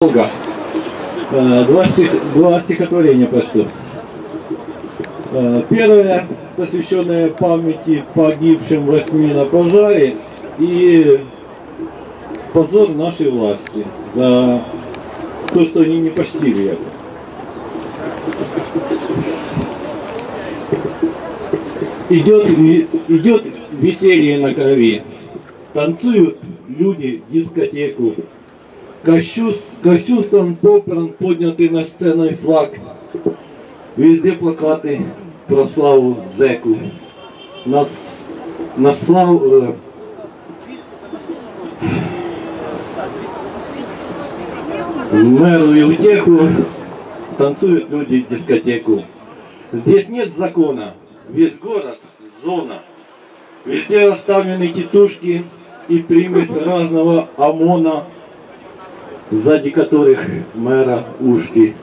Долго. Э, Два, стих, два стихотворения прочту. Э, Первое, посвященное памяти погибшим восьми на пожаре и позор нашей власти за то, что они не почтили это. Идет, идет веселье на крови, танцуют люди дискотеку, Кощуст, кощунством попран поднятый на сценой флаг. Везде плакаты про славу зеку. На, на славу... э, Меру и утеху танцуют люди дискотеку. Здесь нет закона, весь город – зона. Везде расставлены тетушки и примесь разного ОМОНа, сзади которых мэра ушки.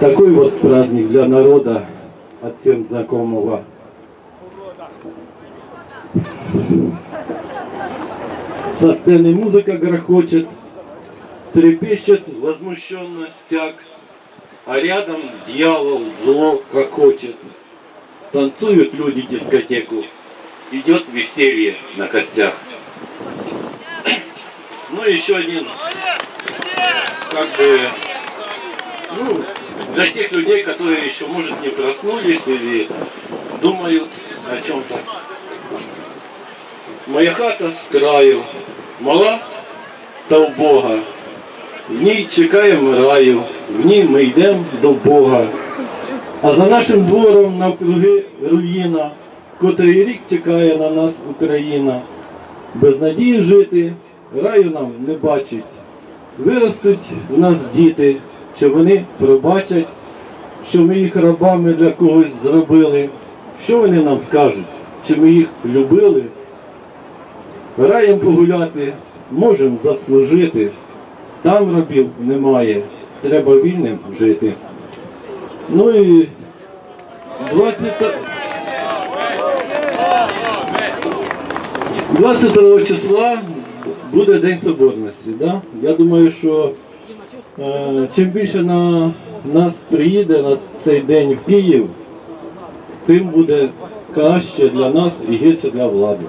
Такой вот праздник для народа от всем знакомого. Со сцены музыка грохочет, трепещет возмущенно стяг, а рядом дьявол зло хохочет. Танцуют люди дискотеку, идет веселье на костях. Ну и еще один, как бы, ну, для тех людей, которые еще, может, не проснулись или думают о чем-то. Моя хата з краю, мала та вбога. В ній чекаємо раю, в ній ми йдемо до Бога. А за нашим двором навкруги руїна, котрий рік чекає на нас Україна. Без надії жити, раю нам не бачить. Виростуть в нас діти, що вони пробачать, що ми їх рабами для когось зробили. Що вони нам скажуть? Чи ми їх любили? Раєм погуляти, можемо заслужити. Там рабів немає, треба вільним жити. Ну і 20... та- 22 числа буде День Соборності. Да? Я думаю, що е, чим більше на нас приїде на цей день в Київ, тим буде краще для нас і гірше для влади.